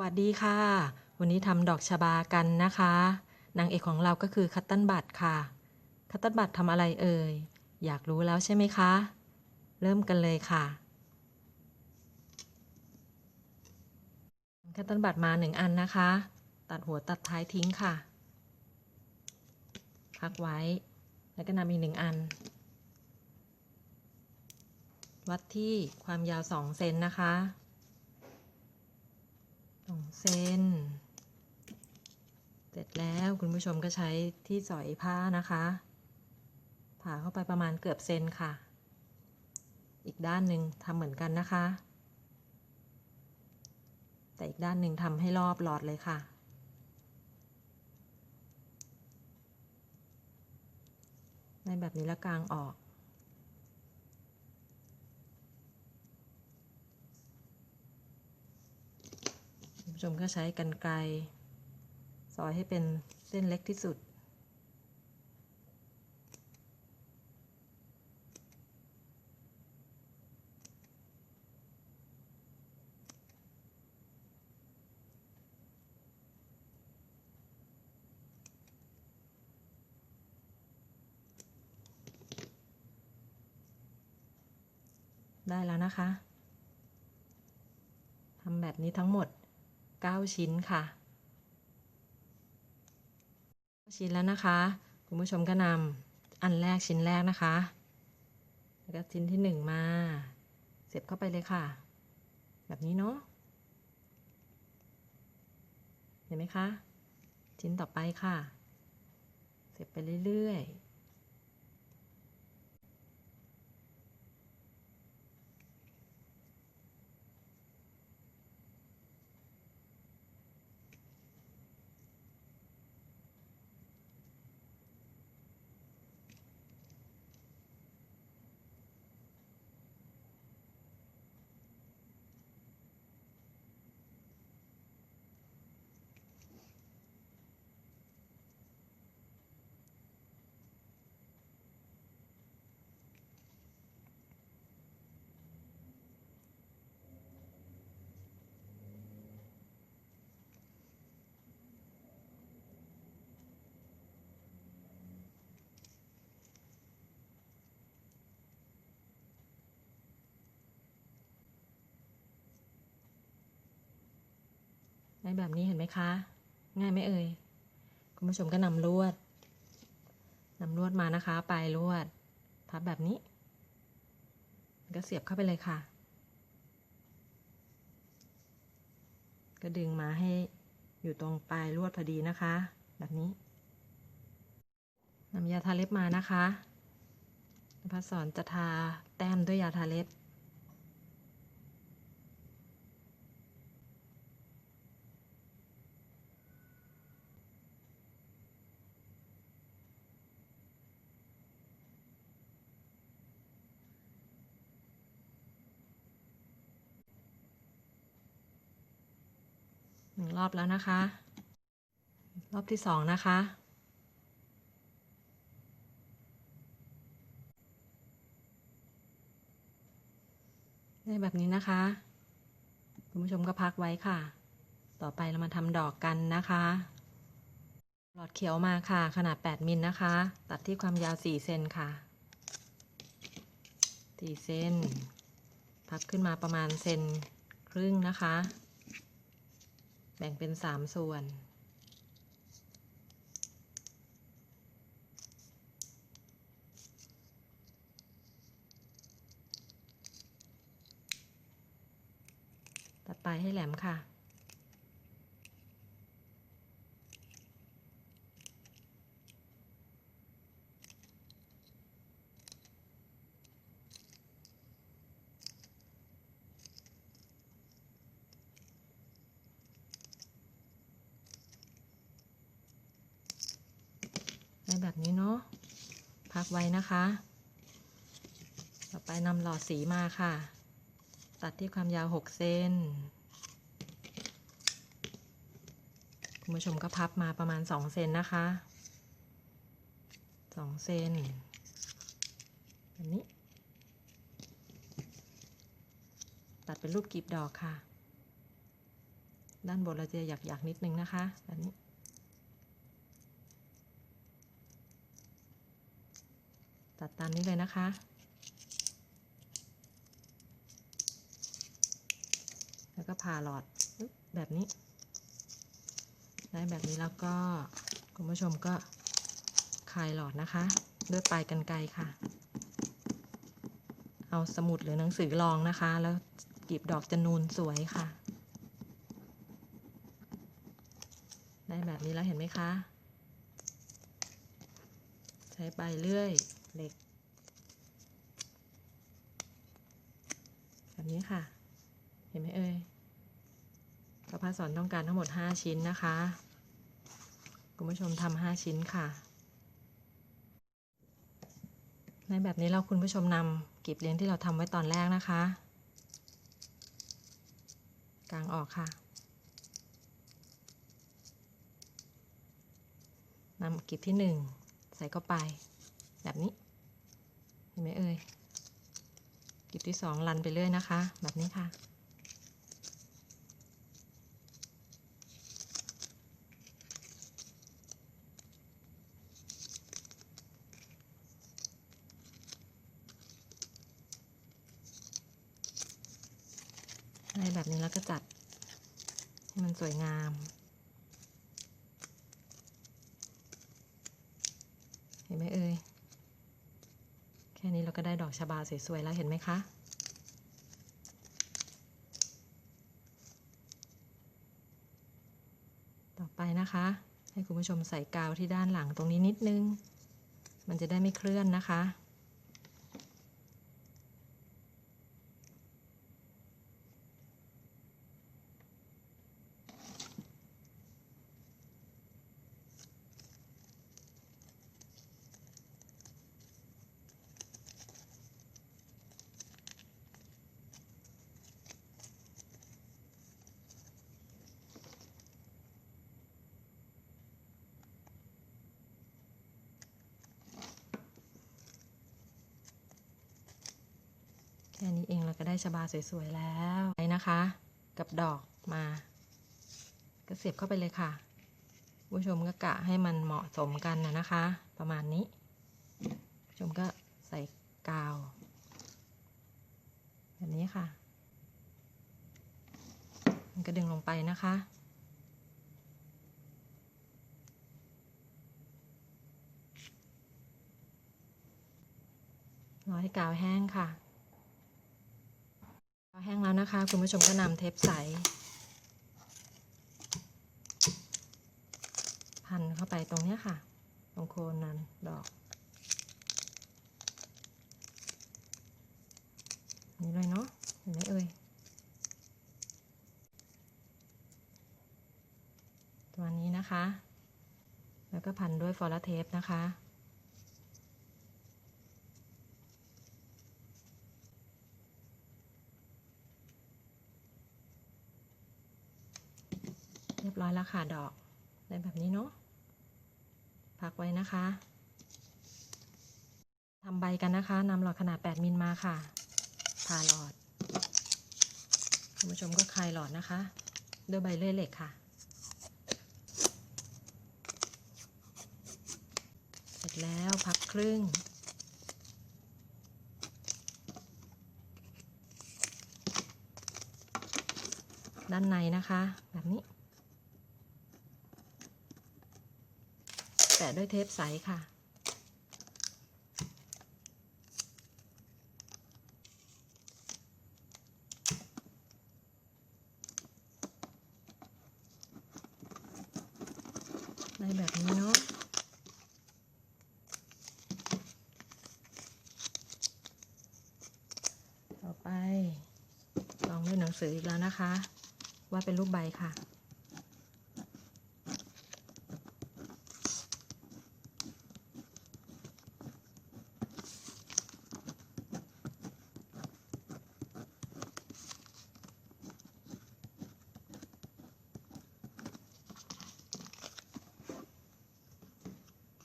วัสดีค่ะ วันนี้ทำดอกชบากันนะคะ นางเอกของเราก็คือคัตตันบัตค่ะ คัตตันบัตทำอะไรเอ่ย อยากรู้แล้วใช่ไหมคะ เริ่มกันเลยค่ะ คัตตันบัตมาหนึ่งอันนะคะ ตัดหัวตัดท้ายทิ้งค่ะ พักไว้ แล้วก็นำอีกหนึ่งอัน วัดที่ความยาว2เซนนะคะ สองเซนเสร็จแล้วคุณผู้ชมก็ใช้ที่สอยผ้านะคะ ผ่าเข้าไปประมาณเกือบเซนค่ะ อีกด้านหนึ่งทำเหมือนกันนะคะ แต่อีกด้านหนึ่งทำให้รอบหลอดเลยค่ะในแบบนี้แล้วกลางออก คุณผู้ ชมก็ใช้กันไกรซอยให้เป็นเส้นเล็กที่สุด ได้แล้วนะคะทำแบบนี้ทั้งหมด 9 ชิ้นค่ะ ชิ้นแล้วนะคะ คุณผู้ชมก็นำอันแรกชิ้นแรกนะคะ แล้วก็ชิ้นที่ 1 มา เสียบเข้าไปเลยค่ะ แบบนี้เนาะเห็นไหมคะ ชิ้นต่อไปค่ะ เสียบไปเรื่อยๆ ในแบบนี้เห็นไหมคะ ง่ายไหมเอ่ย คุณผู้ชมก็นำลวดนำลวดมานะคะ ปลายลวดพับแบบนี้ ก็เสียบเข้าไปเลยค่ะ ก็ดึงมาให้อยู่ตรงปลายลวดพอดีนะคะ แบบนี้นำยาทาเล็บมานะคะพัดสอนจะทาแต้มด้วยยาทาเล็บ รอบแล้วนะคะ รอบที่สองนะคะ ได้แบบนี้นะคะ คุณผู้ชมก็พักไว้ค่ะ ต่อไปเรามาทำดอกกันนะคะหลอดเขียวมาค่ะ ขนาด 8 มิลนะคะ ตัดที่ความยาว 4 เซนค่ะ 4 เซนพับขึ้นมาประมาณเซนครึ่งนะคะ บ่งเป็นสามส่วน ตัดปลายให้แหลมค่ะ ในแบบนี้เนาะพักไว้นะคะ ต่อไปนำหลอดสีมาค่ะ ตัดที่ความยาว 6 เซนคุณผู้ชมก็พับมาประมาณ 2 เซนนะคะ 2 เซนแบบนี้ ตัดเป็นรูปกลีบดอกค่ะ ด้านบนเราจะหยักๆนิดนึงนะคะ แบบนี้ ตัดตามนี้เลยนะคะ แล้วก็ผ่าหลอดแบบนี้ ได้แบบนี้แล้วก็คุณผู้ชมก็คลายหลอดนะคะ ด้วยปลายกันไกค่ะ เอาสมุดหรือหนังสือรองนะคะ แล้วกลีบดอกจะนูนสวยค่ะ ได้แบบนี้แล้วเห็นไหมคะ ใช้ใบเลื่อยเหล็ก แบบนี้ค่ะ เห็นไหมเอ่ยกระพาสอนต้องการทั้งหมด 5 ชิ้นนะคะ คุณผู้ชมทำ5ชิ้นค่ะ ในแบบนี้เราคุณผู้ชมนำกลีบเลี้ยงที่เราทำไว้ตอนแรกนะคะ กลางออกค่ะนำกลีบที่หนึ่งใส่เข้าไป แบบนี้ เห็นไหมเอ่ย กลีบที่สองลันไปเรื่อยนะคะ แบบนี้ค่ะได้แบบนี้แล้วก็จัด ให้มันสวยงามเห็นไหมเอ่ย ก็ได้ดอกชบาสวยๆแล้วเห็นไหมคะต่อไปนะคะ ให้คุณผู้ชมใส่กาวที่ด้านหลังตรงนี้นิดนึง มันจะได้ไม่เคลื่อนนะคะ ค่นี้เองเราก็ได้ชบาสวยๆแล้วไปนะคะ กับดอกมา ก็เสียบเข้าไปเลยค่ะ ผู้ชมก็กะให้มันเหมาะสมกันนะนะคะ ประมาณนี้ ผู้ชมก็ใส่กาว แบบนี้ค่ะ มันก็ดึงลงไปนะคะรอให้กาวแห้งค่ะ แห้งแล้วนะคะ คุณผู้ชมก็นำเทปใส พันเข้าไปตรงนี้ค่ะ ตรงโคนนั้นดอก นี่เลยเนาะเห็นไหมเอ่ยตัวนี้นะคะ แล้วก็พันด้วยฟอลเทปนะคะ บร้อยแล้วค่ะดอกได้แบบนี้เนาะพักไว้นะคะทำใบกันนะคะนำหลอดขนาด 8 มิลมาค่ะผ่าหลอดคุณผู้ชมก็คลายหลอดนะคะด้วยใบเลื่อยเหล็กค่ะ เสร็จแล้วพับครึ่ง ด้านในนะคะ แบบนี้ แปะด้วยเทปใสค่ะได้แบบนี้เนาะต่อไปลองด้วยหนังสืออีกแล้วนะคะ ว่าเป็นรูปใบค่ะ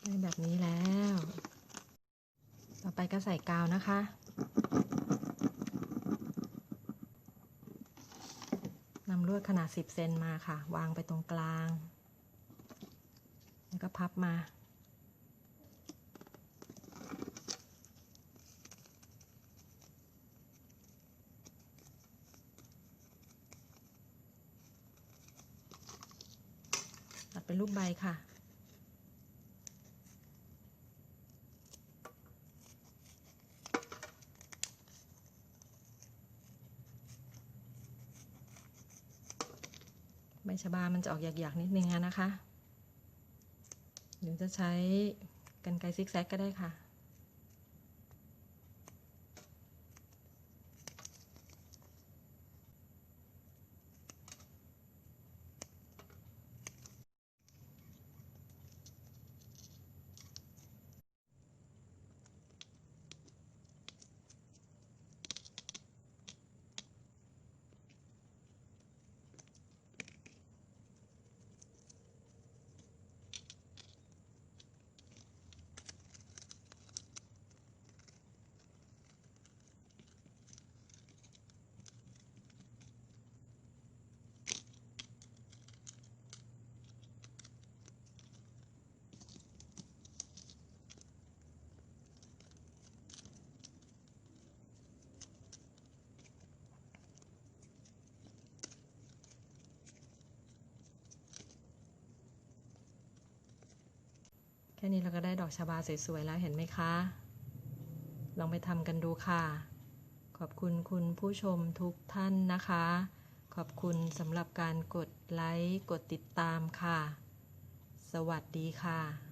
ได้แบบนี้แล้ว ต่อไปก็ใส่กาวนะคะ นำลวดขนาด 10 เซนมาค่ะ วางไปตรงกลาง แล้วก็พับมา ตัดเป็นรูปใบค่ะ ชบา มันจะออกหยักๆนิดนึงนะคะ หรือจะใช้กันไกซิกแซกก็ได้ค่ะ แค่นี้เราก็ได้ดอกชาบาสวยๆแล้วเห็นไหมคะ ลองไปทำกันดูค่ะ ขอบคุณคุณผู้ชมทุกท่านนะคะ ขอบคุณสำหรับการกดไลค์ กดติดตามค่ะ สวัสดีค่ะ